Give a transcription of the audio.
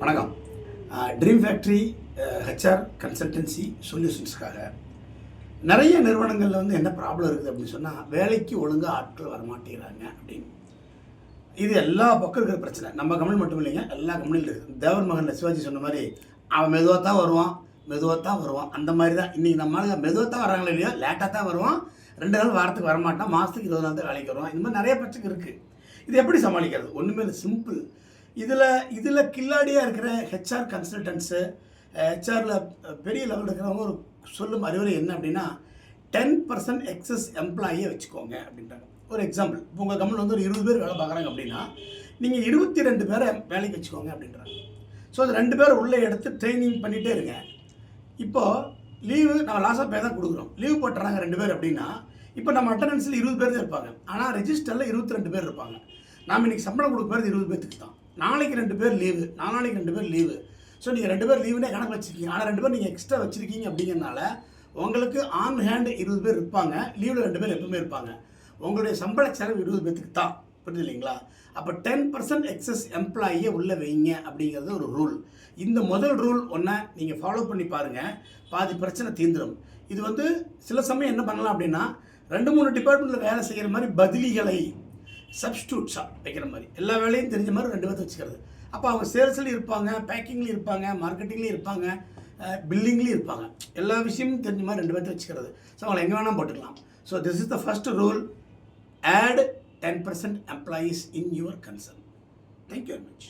வணக்கம். Dream factory HR consultancy சொல்யூஷன்ஸ்க்காக நிறைய நிறுவனங்களில் வந்து என்ன ப்ராப்ளம் இருக்குது அப்படின்னு சொன்னால் வேலைக்கு ஒழுங்காக ஆட்கள் வரமாட்டேங்கிறாங்க அப்படின்னு. இது எல்லா பக்கம் இருக்கிற பிரச்சனை. நம்ம கம்பெனி மட்டும் இல்லைங்க எல்லா கம்பெனிலும் இருக்குது தேவர் மகன் சிவாஜி சொன்ன மாதிரி அவன் மெதுவாக தான் வருவான் மெதுவாக தான் வருவான். அந்த மாதிரி தான். இன்றைக்கி நம்ம ஆளுங்க மெதுவாக தான் வராங்களோ இல்லையோ? லேட்டாக தான் வருவான். ரெண்டு நாள் வாரத்துக்கு வரமாட்டான். மாதத்துக்கு இருபது நாள் தான் வேலைக்கு வருவான். இந்த மாதிரி நிறைய பிரச்சனை இருக்குது இது எப்படி சமாளிக்கிறது? ஒன்றுமே இல்லை. சிம்பிள் இதில் இதில் கில்லாடியாக இருக்கிற ஹெச்ஆர் கன்சல்டன்ஸு ஹெச்ஆரில் பெரிய லெவலில் இருக்கிறவங்க ஒரு சொல்லும் அறிவுரை என்ன அப்படின்னா டென் பர்சன்ட் எக்ஸஸ் எம்ப்ளாயியை வச்சுக்கோங்க அப்படின்றாங்க. ஒரு எக்ஸாம்பிள் இப்போ உங்கள் கம்பெனியில் வந்து ஒரு இருபது பேர் வேலை பார்க்குறாங்க அப்படின்னா நீங்கள் இருபத்தி ரெண்டு பேரை வேலைக்கு வச்சுக்கோங்க அப்படின்றாங்க. ஸோ அது ரெண்டு பேர் உள்ளே எடுத்து ட்ரைனிங் பண்ணிகிட்டே இருங்க. இப்போது லீவு நம்ம லாஸாக பே தான் கொடுக்குறோம். லீவ் போட்டுறாங்க ரெண்டு பேர் அப்படின்னா இப்போ நம்ம அட்டண்டன்ஸில் இருபது பேர் தான் இருப்பாங்க. ஆனால் ரெஜிஸ்டரில் இருபத்தி ரெண்டு பேர் இருப்பாங்க. நாம் இன்றைக்கி சம்பளம் கொடுக்க போகிறது இருபது பேர்த்துக்கு தான். நாளைக்கு ரெண்டு பேர் லீவு நாளைக்கு ரெண்டு பேர் லீவு ஸோ நீங்கள் ரெண்டு பேர் லீவுனே கணக்கு வச்சுருக்கீங்க. ஆனால் ரெண்டு பேர் நீங்கள் எக்ஸ்ட்ரா வச்சுருக்கீங்க அப்படிங்கிறனால உங்களுக்கு ஆன் ஹேண்ட் இருபது பேர் இருப்பாங்க. லீவில் ரெண்டு பேர் எப்பவுமே இருப்பாங்க. உங்களுடைய சம்பள செலவு இருபது பேர்த்துக்கு தான். புரியுது இல்லைங்களா அப்போ டென் பர்சன்ட் எக்ஸஸ் எம்ப்ளாயியை உள்ளே வைங்க அப்படிங்கிறது ஒரு ரூல் இந்த முதல் ரூல் ஒன்றை நீங்கள் ஃபாலோ பண்ணி பாருங்கள் பாதி பிரச்சனை தீந்துடும் இது வந்து சில சமயம் என்ன பண்ணலாம் அப்படின்னா ரெண்டு மூணு டிபார்ட்மெண்ட்டில் வேலை செய்கிற மாதிரி பதிலிகளை சப்ஸ்டியூட்ஸாக வைக்கிற மாதிரி. எல்லா வேலையும் தெரிஞ்ச மாதிரி ரெண்டு பேர்த்து வச்சுக்கிறது. அப்போ அவங்க சேல்ஸ்லையும் இருப்பாங்க பேக்கிங்லேயும் இருப்பாங்க மார்க்கெட்டிங்லேயும் இருப்பாங்க பில்லிங்லேயும் இருப்பாங்க. எல்லா விஷயமும் தெரிஞ்ச மாதிரி ரெண்டு பேர்த்து வச்சுக்கிறது. ஸோ அவங்களை எங்கே வேணால் போட்டுக்கலாம். So this is the first rule add ten percent employees in your concern thank you very much